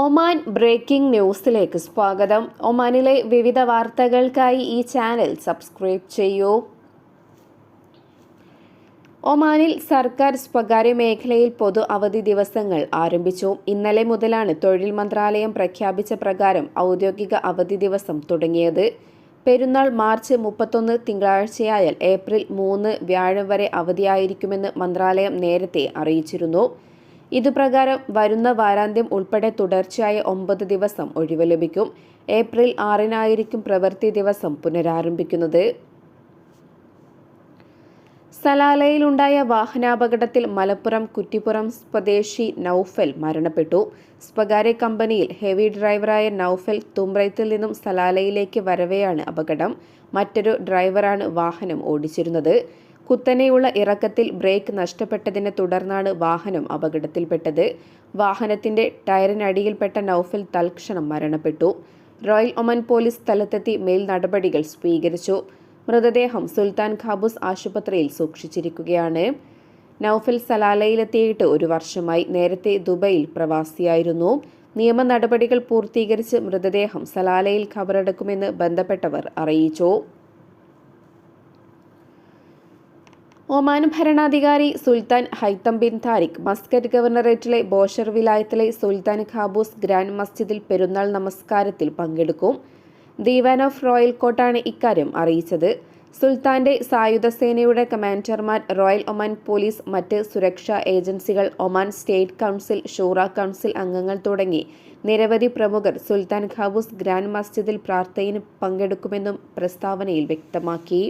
Oman breaking ന്യൂസിലേക്ക് സ്വാഗതം. ഒമാനിലെ വിവിധ വാർത്തകൾക്കായി ഈ ചാനൽ സബ്സ്ക്രൈബ് ചെയ്യൂ. ഒമാനിൽ സർക്കാർ സ്വകാര്യ മേഖലയിൽ പൊതു അവധി ദിവസങ്ങൾ ആരംഭിച്ചു. ഇന്നലെ മുതലാണ് തൊഴിൽ മന്ത്രാലയം പ്രഖ്യാപിച്ച പ്രകാരം ഔദ്യോഗിക അവധി ദിവസം തുടങ്ങിയത്. പെരുന്നാൾ മാർച്ച് മുപ്പത്തൊന്ന് തിങ്കളാഴ്ചയായാൽ ഏപ്രിൽ മൂന്ന് വ്യാഴം വരെ അവധിയായിരിക്കുമെന്ന് മന്ത്രാലയം നേരത്തെ അറിയിച്ചിരുന്നു. ഇതുപ്രകാരം വരുന്ന വാരാന്ത്യം ഉൾപ്പെടെ തുടർച്ചയായ ഒമ്പത് ദിവസം ഒഴിവ് ലഭിക്കും. ഏപ്രിൽ ആറിനായിരിക്കും പ്രവൃത്തി ദിവസം പുനരാരംഭിക്കുന്നത്. സലാലയിലുണ്ടായ വാഹനാപകടത്തിൽ മലപ്പുറം കുറ്റിപ്പുറം സ്വദേശി നൌഫൽ മരണപ്പെട്ടു. സ്വകാര്യ കമ്പനിയിൽ ഹെവി ഡ്രൈവറായ നൌഫൽ തുമ്പ്രയത്തിൽ നിന്നും സലാലയിലേക്ക് വരവെയാണ് അപകടം. മറ്റൊരു ഡ്രൈവറാണ് വാഹനം ഓടിച്ചിരുന്നത്. കുത്തനെയുള്ള ഇറക്കത്തിൽ ബ്രേക്ക് നഷ്ടപ്പെട്ടതിനെ തുടർന്നാണ് വാഹനം അപകടത്തിൽപ്പെട്ടത്. വാഹനത്തിന്റെ ടയറിനടിയിൽപ്പെട്ട നൌഫൽ തൽക്ഷണം മരണപ്പെട്ടു. റോയൽ ഒമൻ പോലീസ് സ്ഥലത്തെത്തി മേൽ നടപടികൾ സ്വീകരിച്ചു. മൃതദേഹം സുൽത്താൻ ഖാബൂസ് ആശുപത്രിയിൽ സൂക്ഷിച്ചിരിക്കുകയാണ്. നൌഫൽ സലാലയിലെത്തിയിട്ട് ഒരു വർഷമായി നേരത്തെ ദുബൈയിൽ പ്രവാസിയായിരുന്നു. നിയമ നടപടികൾ പൂർത്തീകരിച്ച് മൃതദേഹം സലാലയിൽ ഖബറടക്കുമെന്ന് ബന്ധപ്പെട്ടവർ അറിയിച്ചു. ഒമാൻ ഭരണാധികാരി Sultan Haitham bin Tariq Muscat ഗവർണറേറ്റിലെ Bawshar വിലായത്തിലെ സുൽത്താൻ ഖാബൂസ് ഗ്രാൻഡ് മസ്ജിദിൽ പെരുന്നാൾ നമസ്കാരത്തിൽ പങ്കെടുക്കും. ദീവാൻ ഓഫ് റോയൽ കോട്ടാണ് ഇക്കാര്യം അറിയിച്ചത്. സുൽത്താന്റെ സായുധ സേനയുടെ കമാൻഡർമാർ റോയൽ ഒമാൻ പോലീസ് മറ്റ് സുരക്ഷാ ഏജൻസികൾ Oman state council Shura council അംഗങ്ങൾ തുടങ്ങി നിരവധി പ്രമുഖർ സുൽത്താൻ ഖാബൂസ് ഗ്രാൻഡ് മസ്ജിദിൽ പ്രാർത്ഥനയിൽ പങ്കെടുക്കുമെന്നും പ്രസ്താവനയിൽ വ്യക്തമാക്കി.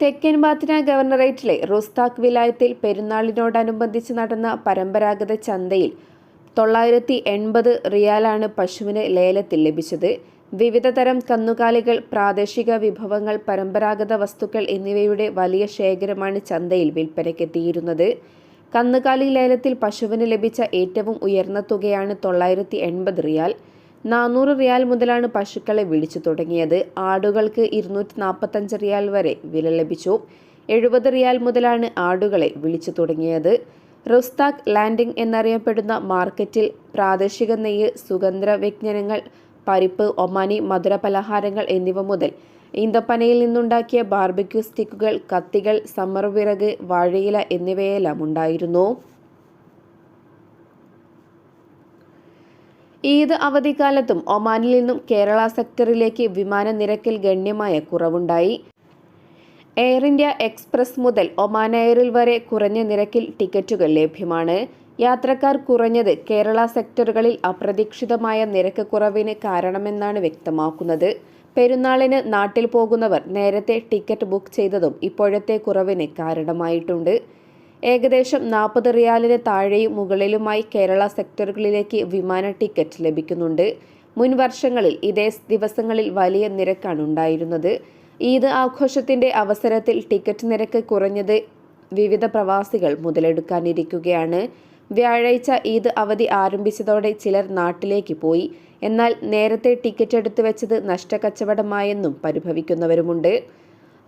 തെക്കൻ ബാത്തിന ഗവർണറേറ്റിലെ റുസ്താഖ് വിലായത്തിൽ പെരുന്നാളിനോടനുബന്ധിച്ച് നടന്ന പരമ്പരാഗത ചന്തയിൽ തൊള്ളായിരത്തി എൺപത് റിയാലാണ് പശുവിന് ലേലത്തിൽ ലഭിച്ചത്. വിവിധ തരം കന്നുകാലികൾ പ്രാദേശിക വിഭവങ്ങൾ പരമ്പരാഗത വസ്തുക്കൾ എന്നിവയുടെ വലിയ ശേഖരമാണ് ചന്തയിൽ വിൽപ്പനയ്ക്കെത്തിയിരുന്നത്. കന്നുകാലി ലേലത്തിൽ പശുവിന് ലഭിച്ച ഏറ്റവും ഉയർന്ന തുകയാണ് തൊള്ളായിരത്തി റിയാൽ. നാനൂറ് റിയാൽ മുതലാണ് പശുക്കളെ വിളിച്ചു തുടങ്ങിയത്. ആടുകൾക്ക് ഇരുന്നൂറ്റി നാൽപ്പത്തഞ്ച് റിയാൽ വരെ വില ലഭിച്ചു. എഴുപത് റിയാൽ മുതലാണ് ആടുകളെ വിളിച്ചു തുടങ്ങിയത്. റുസ്താഖ് ലാൻഡിംഗ് എന്നറിയപ്പെടുന്ന മാർക്കറ്റിൽ പ്രാദേശിക നെയ്യ് സുഗന്ധ വ്യഞ്ജനങ്ങൾ പരിപ്പ് ഒമാനി മധുര പലഹാരങ്ങൾ എന്നിവ മുതൽ ഈന്തപ്പനയിൽ നിന്നുണ്ടാക്കിയ ബാർബിക്യൂ സ്റ്റിക്കുകൾ കത്തികൾ സമ്മർ വിറക് വാഴയില എന്നിവയെല്ലാം ഉണ്ടായിരുന്നു. ഈദ് അവധിക്കാലത്തും ഒമാനിൽ നിന്നും കേരള സെക്ടറിലേക്ക് വിമാന നിരക്കിൽ ഗണ്യമായ കുറവുണ്ടായി. എയർ ഇന്ത്യ എക്സ്പ്രസ് മുതൽ ഒമാൻ എയറിൽ വരെ കുറഞ്ഞ നിരക്കിൽ ടിക്കറ്റുകൾ ലഭ്യമാണ്. യാത്രക്കാർ കുറഞ്ഞത് കേരള സെക്ടറുകളിൽ അപ്രതീക്ഷിതമായ നിരക്ക് കുറവിന് കാരണമെന്നാണ് വ്യക്തമാക്കുന്നത്. പെരുന്നാളിന് നാട്ടിൽ പോകുന്നവർ നേരത്തെ ടിക്കറ്റ് ബുക്ക് ചെയ്തതും ഇപ്പോഴത്തെ കുറവിന് കാരണമായിട്ടുണ്ട്. ഏകദേശം നാൽപ്പത് റിയാലിന് താഴെയും മുകളിലുമായി കേരള സെക്ടറുകളിലേക്ക് വിമാന ടിക്കറ്റ് ലഭിക്കുന്നുണ്ട്. മുൻ വർഷങ്ങളിൽ ഇതേ ദിവസങ്ങളിൽ വലിയ നിരക്കാണ് ഉണ്ടായിരുന്നത്. ഈദ് ആഘോഷത്തിന്റെ അവസരത്തിൽ ടിക്കറ്റ് നിരക്ക് കുറഞ്ഞത് വിവിധ പ്രവാസികൾ മുതലെടുക്കാനിരിക്കുകയാണ്. വ്യാഴാഴ്ച ഈദ് അവധി ആരംഭിച്ചതോടെ ചിലർ നാട്ടിലേക്ക് പോയി. എന്നാൽ നേരത്തെ ടിക്കറ്റ് എടുത്തു വെച്ചത് നഷ്ടക്കച്ചവടമായെന്നും പരിഭവിക്കുന്നവരുമുണ്ട്.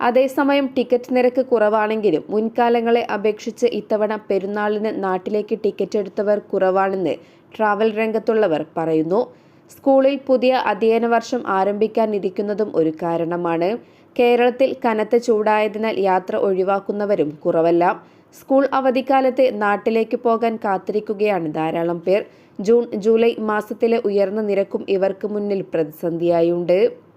അതേസമയം ടിക്കറ്റ് നിരക്ക് കുറവാണെങ്കിലും മുൻകാലങ്ങളെ അപേക്ഷിച്ച് ഇത്തവണ പെരുന്നാളിന് നാട്ടിലേക്ക് ടിക്കറ്റ് എടുത്തവർ കുറവാണെന്ന് ട്രാവൽ രംഗത്തുള്ളവർ പറയുന്നു. സ്കൂളിൽ പുതിയ അധ്യയന വർഷം ആരംഭിക്കാനിരിക്കുന്നതും ഒരു കാരണമാണ്. കേരളത്തിൽ കനത്ത ചൂടായതിനാൽ യാത്ര ഒഴിവാക്കുന്നവരും കുറവല്ല. സ്കൂൾ അവധിക്കാലത്ത് നാട്ടിലേക്ക് പോകാൻ കാത്തിരിക്കുകയാണ് ധാരാളം പേർ. ജൂൺ ജൂലൈ മാസത്തിലെ ഉയർന്ന നിരക്കും ഇവർക്ക് മുന്നിൽ പ്രതിസന്ധിയായുണ്ട്.